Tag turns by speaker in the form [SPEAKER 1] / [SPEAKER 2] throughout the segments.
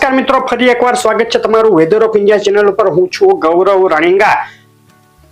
[SPEAKER 1] નમસ્કાર મિત્રો, ફરી એકવાર સ્વાગત છે તમારું વેધર ઓફ ઇન્ડિયા ચેનલ ઉપર. હું છું ગૌરવ રણિંગા.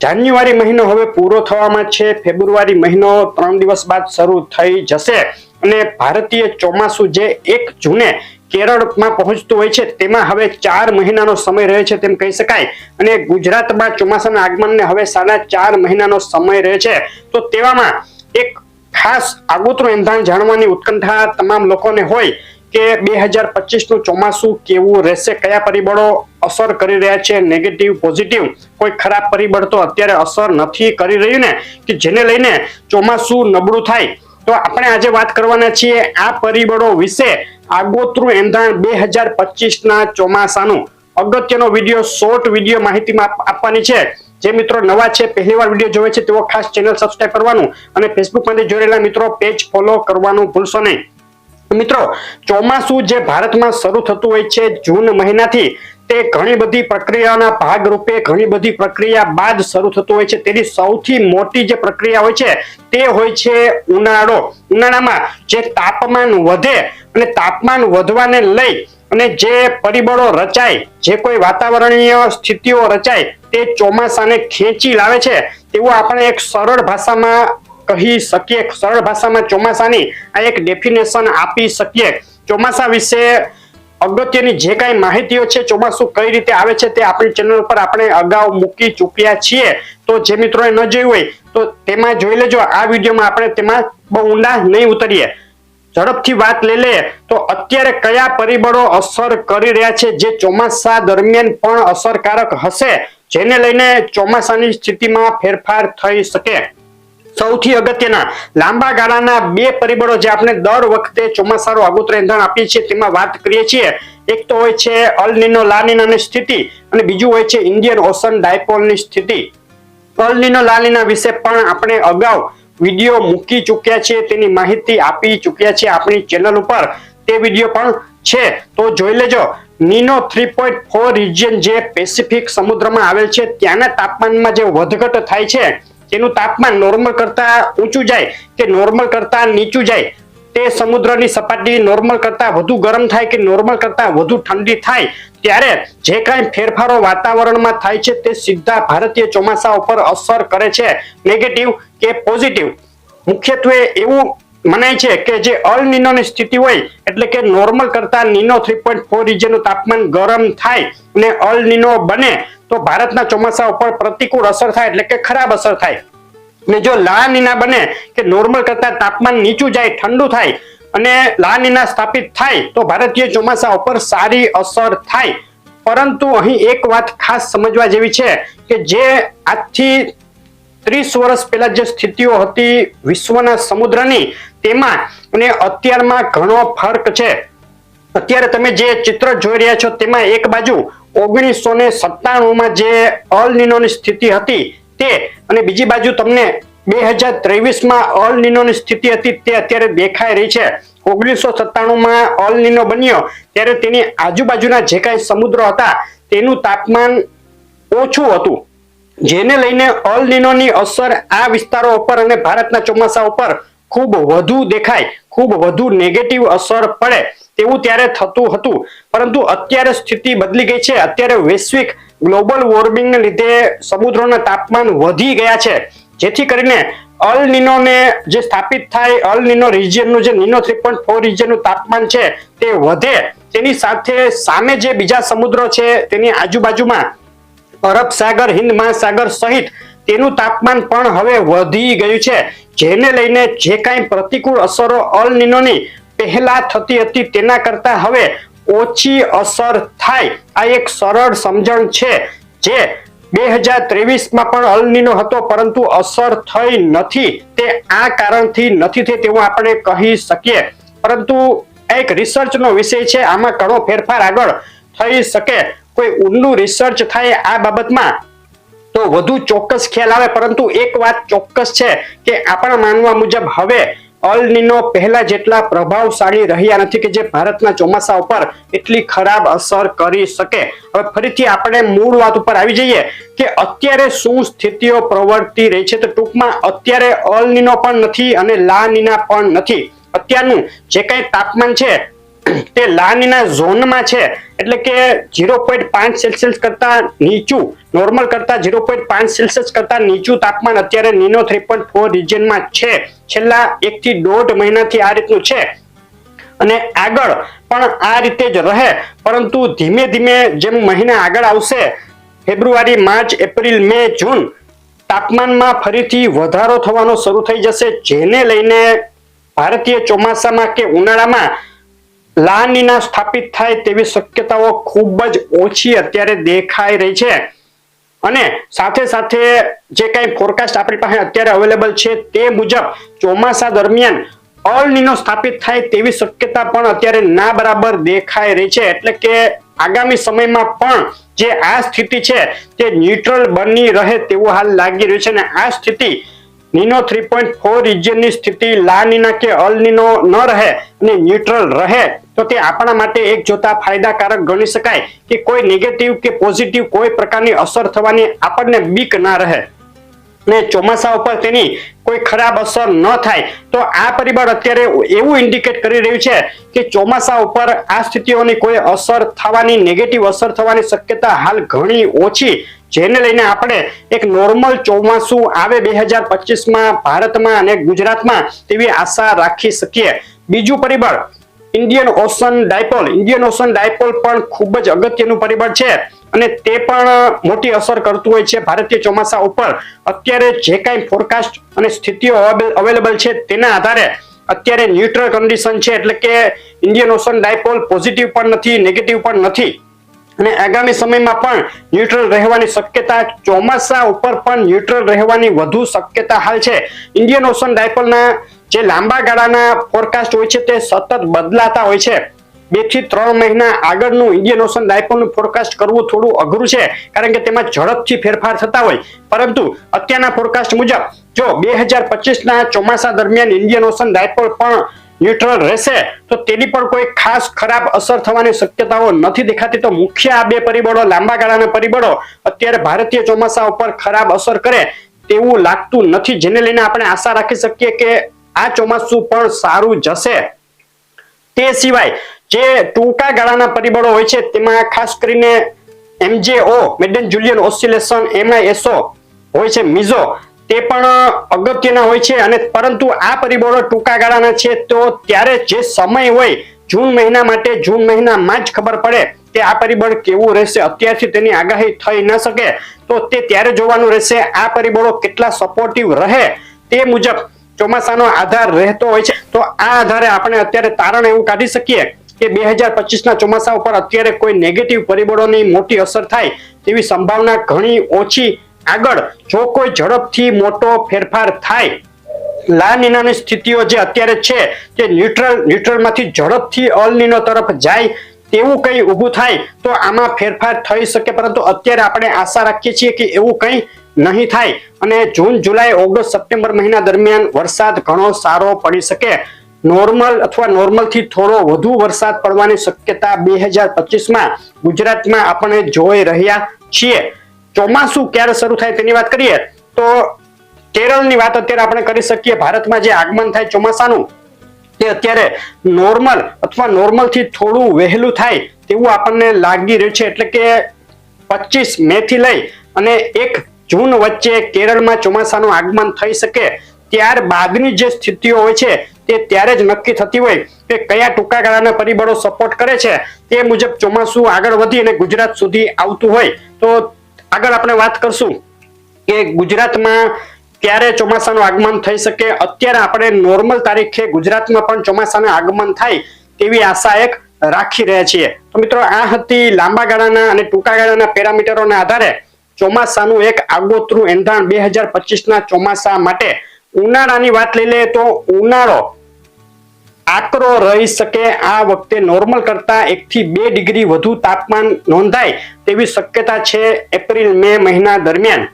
[SPEAKER 1] જાન્યુઆરી મહિનો હવે પૂરો થવામાં છે. ફેબ્રુઆરી મહિનો ત્રણ દિવસ બાદ શરૂ થઈ જશે. અને ભારતીય ચોમાસું જે એક જૂને કેરળમાં પહોંચતું હોય છે, તેમાં હવે ચાર મહિનાનો સમય રહે છે તેમ કહી શકાય. અને ગુજરાતમાં ચોમાસાના આગમનને હવે સાડા ચાર મહિનાનો સમય રહે છે. તો તેવામાં એક ખાસ આગોતરું એંધાણ જાણવાની ઉત્કંઠા તમામ લોકોને હોય. કે બે હજાર પચીસનું ચોમાસું કેવું રહેશે? કયા પરિબળો અસર કરી રહ્યા છે? Negative, positive? કોઈ ખરાબ પરિબળ તો અત્યારે અસર નથી કરી રહ્યું ને? કે જેને લઈને ચોમાસું નબળું થાય. તો આપણે આજે વાત કરવાના છીએ આ પરિબળો વિશે. આગોતરું એંધાણ બે હજાર પચીસના ચોમાસાનું. અગત્યનો વીડિયો, શોર્ટ વીડિયો માહિતીમાં આપવાની છે. જે મિત્રો નવા છે પહેલી વાર વીડિયો જોવે છે, તેઓ ખાસ ચેનલ સબસ્ક્રાઇબ કરવાનું અને ફેસબુકમાંથી જોડેલા મિત્રો પેજ ફોલો કરવાનું ભૂલશો નહીં. મિત્રો, ચોમાસું જે ભારતમાં શરૂ થતું હોય છે જૂન મહિનાથી, તે ઘણી બધી પ્રક્રિયાના ભાગરૂપે ઘણી બધી પ્રક્રિયા બાદ શરૂ થતું હોય છે. તેની સૌથી મોટી જે પ્રક્રિયા હોય છે, તે હોય છે ઉનાળો. ઉનાળામાં જે તાપમાન વધે અને તાપમાન વધવાને લઈ અને જે પરિબળો રચાય, જે કોઈ વાતાવરણીય સ્થિતિઓ રચાય, તે ચોમાસાને ખેંચી લાવે છે. તેવું આપણે એક સરળ ભાષામાં કહી શકીએ. સરળ ભાષામાં ચોમાસાની આ એક ડેફિનેશન આપી શકીએ. ચોમાસા વિશે અગત્યની જે કાંઈ માહિતીઓ છે, ચોમાસું કઈ રીતે આવે છે તે આપણી ચેનલ પર આપણે અગાઉ મૂકી ચૂક્યા છીએ. તો જે મિત્રોએ ન જોયું હોય, તો તેમાં જોઈ લેજો. આ વિડીયોમાં આપણે તેમાં બહુ ઊંડા નહીં ઉતરીએ. ઝડપથી વાત લઈ લઈએ. તો અત્યારે કયા પરિબળો અસર કરી રહ્યા છે, જે ચોમાસા દરમિયાન પણ અસરકારક હશે? જેને લઈને ચોમાસાની સ્થિતિમાં ફેરફાર થઈ શકે. સૌથી અગત્યના. લાંબા ગાળાના બે પરિબળો જે આપણે દર વખતે ચોમાસાનું આગોતર એંધાણ આપીએ છીએ, તેમાં વાત કરીએ છીએ. એક તો હોય છે અલ નીનો, લા સ્થિતિ અને બીજું હોય છે ઇન્ડિયન ઓશન ડાયપોલની સ્થિતિ. અલ નીનો વિશે પણ આપણે અગાઉ વીડિયો મૂકી ચૂક્યા છીએ, તેની માહિતી આપી ચૂક્યા છીએ આપણી ચેનલ ઉપર. તે વીડિયો પણ છે. તો જોઈ લેજો. Nino three point four region જે પેસિફિક સમુદ્રમાં આવેલ છે, ત્યાંના તાપમાનમાં જે વધઘટ થાય છે તેનું તાપમાન નોર્મલ કરતા ઊંચું જાય કે નોર્મલ કરતા નીચું જાય, તે સમુદ્રની સપાટી નોર્મલ કરતા વધુ ગરમ થાય કે નોર્મલ કરતા વધુ ઠંડી થાય, ત્યારે જે કાંઈ ફેરફારો વાતાવરણમાં થાય છે તે સીધા ભારતીય ચોમાસા ઉપર અસર કરે છે. નેગેટિવ કે પોઝિટિવ મુખ્યત્વે એવું મનાય છે કે જે અલ સ્થિતિ હોય, એટલે કે નોર્મલ કરતા નીનો થ્રી પોઈન્ટ ફોર તાપમાન ગરમ થાય અને અલ નીનો બને તો ભારતના ચોમાસા ઉપર પ્રતિકૂળ અસર થાય એટલે કે ખરાબ અસર થાય. ને જો લા નીના બને કે નોર્મલ કરતા તાપમાન નીચું જાય, ઠંડુ થાય અને લા નીના સ્થાપિત થાય, તો ભારતીય ચોમાસા ઉપર સારી અસર થાય. પરંતુ અહીં એક વાત ખાસ સમજવા જેવી છે કે જે આજથી ત્રીસ વર્ષ પહેલા જે સ્થિતિઓ હતી વિશ્વના સમુદ્રની, તેમાં અને અત્યારમાં ઘણો ફરક છે. અત્યારે તમે જે ચિત્ર જોઈ રહ્યા છો તેમાં એક બાજુ ઓગણીસો ને સત્તાણુંમાં જે અલ નીનોની સ્થિતિ હતી તે, અને બીજી બાજુ તમને બે હજાર ત્રેવીસમાં અલ નીનોની સ્થિતિ હતી તે અત્યારે દેખાઈ રહી છે. ઓગણીસો સત્તાણુંમાં અલ નિનો બન્યો, ત્યારે તેની આજુબાજુના જે કાંઈ સમુદ્રો હતા, તેનું તાપમાન ઓછું હતું. જેને લઈને અલ નીનોની અસર આ વિસ્તારો ઉપર અને ભારતના ચોમાસા ઉપર ખૂબ વધુ દેખાય, ખૂબ વધુ નેગેટિવ અસર પડે. તેવું ત્યારે થતું હતું. પરંતુ અત્યારે સ્થિતિ બદલી ગઈ છે. અત્યારે વૈશ્વિક ગ્લોબલ વોર્મિંગને લીધે સમુદ્રોના તાપમાન વધી ગયા છે. જેથી કરીને અલ નીનોને જે સ્થાપિત થાય, અલ નીનો રિજિયનનું જે નિનો થ્રી પોઈન્ટ ફોર રિજિયનનું તાપમાન છે, તે વધે. તેની સાથે સામે જે બીજા સમુદ્રો છે, તેની આજુબાજુમાં અરબ સાગર હિન્દ મહાસાગર સહિત તેનું તાપમાન પણ હવે વધી ગયું છે. જેને લઈને જે કાંઈ પ્રતિકૂળ અસરો અલ નીનોની પહેલા થતી હતી. તેના કરતા હવે ઓછી અસર થાય. આ એક સરળ સમજણ છે જે બે હજાર ત્રેવીસમાં પણ અલનીનો હતો, પરંતુ અસર થઈ નથી. તે આ કારણથી નથી થઈ તેવું આપણે કહી શકીએ. પરંતુ એક રિસર્ચનો વિષય છે, આમાં ઘણો ફેરફાર આગળ થઈ શકે. કોઈ ઊંડું રિસર્ચ થાય આ બાબતમાં, તો વધુ ચોક્કસ ખ્યાલ આવે. પરંતુ એક વાત ચોક્કસ છે કે આપણા માનવા મુજબ હવે અલ નીનો પહેલા જેટલા પ્રભાવશાળી રહ્યા નથી કે જે ભારતના ચોમાસા ઉપર એટલી ખરાબ અસર કરી શકે. હવે ફરીથી આપણે મૂળ વાત ઉપર આવી જઈએ કે અત્યારે શું સ્થિતિઓ પ્રવર્તી રહી છે તો ટૂંકમાં અત્યારે અલ નીનો પણ નથી અને લા નીના પણ નથી. અત્યારનું જે કઈ તાપમાન છે તે લાનીના ઝોનમાં છે. એટલે કે ઝીરો પોઈન્ટ પાંચ સેલ્સિયસ કરતા નીચું, નોર્મલ કરતા ઝીરો પોઈન્ટ પાંચ સેલ્સિયસ કરતા નીચું તાપમાન અત્યારે નીનો થ્રી પોઈન્ટ ફોર રિજનમાં છે. છેલ્લા એક થી દોઢ મહિનાથી આ રીતનું છે. અને આગળ પણ આ રીતે જ રહે. પરંતુ ધીમે ધીમે જેમ મહિના આગળ આવશે, ફેબ્રુઆરી, માર્ચ, એપ્રિલ, મે, જૂન, તાપમાનમાં ફરીથી વધારો થવાનો શરૂ થઈ જશે. જેને લઈને ભારતીય ચોમાસામાં કે ઉનાળામાં લાનીના સ્થાપિત થાય તેવી શક્યતાઓ ખૂબ જ ઓછી અત્યારે દેખાઈ રહી છે. અને સાથે સાથે જે કઈ ફોરકાસ્ટ આપણી પાસે અત્યારે અવેલેબલ છે તે મુજબ ચોમાસા દરમિયાન અલ નીનો સ્થાપિત થાય તેવી શક્યતા પણ અત્યારે ના બરાબર દેખાઈ રહી છે. એટલે કે આગામી સમયમાં પણ જે આ સ્થિતિ છે તે ન્યુટ્રલ બની રહે તેવું હાલ લાગી રહ્યું છે. અને આ સ્થિતિ નીનો થ્રી પોઈન્ટ ફોર રિજિયનની સ્થિતિ લા નીના કે અલનીનો ન રહે અને ન્યુટ્રલ રહે તો તે આપણા માટે એક જોતા ફાયદાકારક ગણી શકાય કે કોઈ નેગેટિવ કે પોઝિટિવ કોઈ પ્રકારની અસર થવાની આપણને બીક ના રહે. ને ચોમાસા ઉપર તેની કોઈ ખરાબ અસર ન થાય, તો આ પરિબળ અત્યારે એવું ઇન્ડિકેટ કરી રહ્યું છે કે ચોમાસા ઉપર આ સ્થિતિઓની કોઈ અસર થવાની નેગેટિવ અસર થવાની શક્યતા હાલ ઘણી ઓછી, જેને લઈને આપણે એક નોર્મલ ચોમાસું આવે બે હજાર પચીસમાં ભારતમાં અને ગુજરાતમાં તેવી આશા રાખી શકીએ. બીજું પરિબળ Indian Ocean dipole Indian Ocean dipole પણ ખૂબ જ અગત્યનું પરિબળ છે અને તે પણ મોટી અસર કરતું હોય છે ભારતીય ચોમાસા ઉપર. અત્યારે જે કાંઈ ફોરકાસ્ટ અને સ્થિતિઓ અવેલેબલ છે તેના આધારે અત્યારે ન્યુટ્રલ કન્ડિશન છે એટલે કે ઇન્ડિયન ઓશન ડાયપોલ પોઝિટિવ પણ નથી નેગેટિવ પણ નથી. અને આગામી સમયમાં પણ ન્યુટ્રલ રહેવાની શક્યતા ચોમાસા ઉપર પણ ન્યુટ્રલ રહેવાની વધુ શક્યતા હાલ છે. ઇન્ડિયન ઓશન ડાયપલના જે લાંબા ગાળાના ફોરકાસ્ટ હોય છે તે સતત બદલાતા હોય છે. બેથી ત્રણ મહિના આગળનું ઇન્ડિયન ઓશન ડાયપોલનું ફોરકાસ્ટ કરવું થોડું અઘરું છે, કારણ કે તેમાં ઝડપથી ફેરફાર થતા હોય. પરંતુ અત્યારના ફોરકાસ્ટ મુજબ જો બે હજાર પચીસના ચોમાસા દરમિયાન ઇન્ડિયન ઓશન ડાયપોલ પણ ન્યુટ્રલ રહેશે, તો તેની પણ કોઈ ખાસ ખરાબ અસર થવાની શક્યતાઓ નથી દેખાતી. તો મુખ્ય આ બે પરિબળો, લાંબા ગાળાના પરિબળો, અત્યારે ભારતીય ચોમાસા ઉપર ખરાબ અસર કરે તેવું લાગતું નથી. જેને લઈને આપણે આશા રાખી શકીએ કે આ ચોમાસું પણ સારું જશે. તે સિવાય જે ટૂંકા ગાળાના પરિબળો હોય છે, તેમાં ખાસ કરીને MJO Madden Julian oscillation MISO હોય છે, મિઝો તે પણ અગત્યના હોય છે અને પરંતુ આ પરિબળો ટૂંકા ગાળાના છે, તો ત્યારે જે સમય હોય, જૂન મહિના માટે, જૂન મહિનામાં જ ખબર પડે કે આ પરિબળ કેવું રહેશે. અત્યારથી તેની આગાહી થઈ ન શકે, તો તે ત્યારે જોવાનું રહેશે આ પરિબળો કેટલા સપોર્ટિવ રહે તે મુજબ ચોમાસાનો આધાર રહેતો હોય છે. તો આ આધારે આપણે અત્યારે તારણ એવું કાઢી શકીએ કે બે હજાર પચીસના ચોમાસા ઉપર અત્યારે કોઈ નેગેટિવ પરિબળોની મોટી અસર થાય તેવી સંભાવના ઘણી ઓછી આગળ જો કોઈ ઝડપથી મોટો ફેરફાર થાય લા નીનાની સ્થિતિઓ જે અત્યારે છે તે ન્યુટ્રલ, ન્યુટ્રલમાંથી ઝડપથી અલ નીનો તરફ જાય તેવું કંઈ ઊભું થાય, તો આમાં ફેરફાર થઈ શકે. પરંતુ અત્યારે આપણે આશા રાખીએ છીએ કે એવું કંઈ નહીં થાય. અને જૂન, જુલાઈ, ઓગસ્ટ, સપ્ટેમ્બર મહિના દરમિયાન વરસાદ ઘણો સારો પડી શકે. નોર્મલ અથવા નોર્મલથી થોડો વધુ વરસાદ પડવાની શક્યતા બે હજાર પચીસમાં ગુજરાતમાં આપણે જોઈ રહ્યા છીએ. ચોમાસું ક્યારે શરૂ થાય તેની વાત કરીએ, તો કેરળની વાત અત્યારે આપણે કરી શકીએ. ભારતમાં જે આગમન થાય ચોમાસાનું તે અત્યારે નોર્મલ અથવા નોર્મલથી થોડું વહેલું થાય તેવું આપણને લાગી રહ્યું છે. એટલે કે પચીસ મે થી લઈ અને એક જૂન વચ્ચે કેરળમાં ચોમાસાનું આગમન થઈ શકે. ત્યાર બાદની જે સ્થિતિઓ હોય છે, તે ત્યારે જ નક્કી થતી હોય કે કયા ટૂંકા ગાળાના પરિબળો સપોર્ટ કરે છે. તે મુજબ ચોમાસું આગળ વધી અને ગુજરાત સુધી આવતું હોય. તો આગળ આપણે વાત કરશું કે ગુજરાતમાં ક્યારે ચોમાસાનું આગમન થઈ શકે. અત્યારે આપણે નોર્મલ તારીખે ગુજરાતમાં પણ ચોમાસાનું આગમન થાય તેવી આશા એક રાખી રહ્યા છીએ. તો મિત્રો, આ હતી લાંબા ગાળાના અને ટૂંકા ગાળાના પેરામીટરોના આધારે ચોમાસાનું એક આગોતરું એંધાણ બે હજાર પચીસના ચોમાસા માટે. ઉનાળાની વાત લઈ લઈએ તો ઉનાળો આકરો રહી શકે આ વખતે નોર્મલ કરતા એક થી બે ડિગ્રી વધુ તાપમાન નોંધાય તેવી શક્યતા છે એપ્રિલ, મે મહિના દરમિયાન.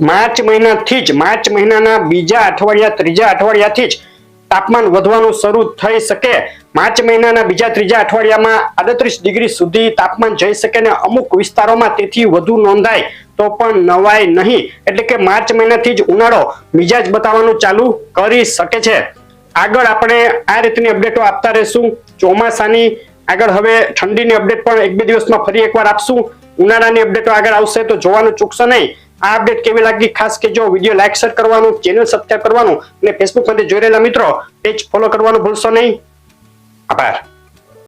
[SPEAKER 1] માર્ચ મહિનાથી જ, માર્ચ મહિનાના બીજા અઠવાડિયા, ત્રીજા અઠવાડિયાથી જ તાપમાન વધવાનું શરૂ થઈ શકે. માર્ચ મહિનાના બીજા, ત્રીજા અઠવાડિયામાં આડત્રીસ ડિગ્રી સુધી તાપમાન જઈ શકે ને અમુક વિસ્તારોમાં તેથી વધુ નોંધાય તો પણ નવાય નહીં. એટલે કે માર્ચ મહિનાથી જ ઉનાળો મિજાજ બતાવવાનું ચાલુ કરી શકે છે. આગળ આપણે આ રીતની અપડેટો આપતા રહેશું. ચોમાસાની આગળ હવે ઠંડીની અપડેટ પણ એક બે દિવસમાં ફરી એકવાર આપશું. ઉનાળાની અપડેટો આગળ આવશે તો જોવાનું ચૂકશો નહીં. આ અપડેટ કેવી લાગી? ખાસ કે જો વીડિયો લાઈક શેર કરવાનું ચેનલ સબસ્ક્રાઈબ કરવાનું અને ફેસબુકમાંથી જોઈ રહેલા મિત્રો પેજ ફોલો કરવાનું ભૂલશો નહીં. આભાર.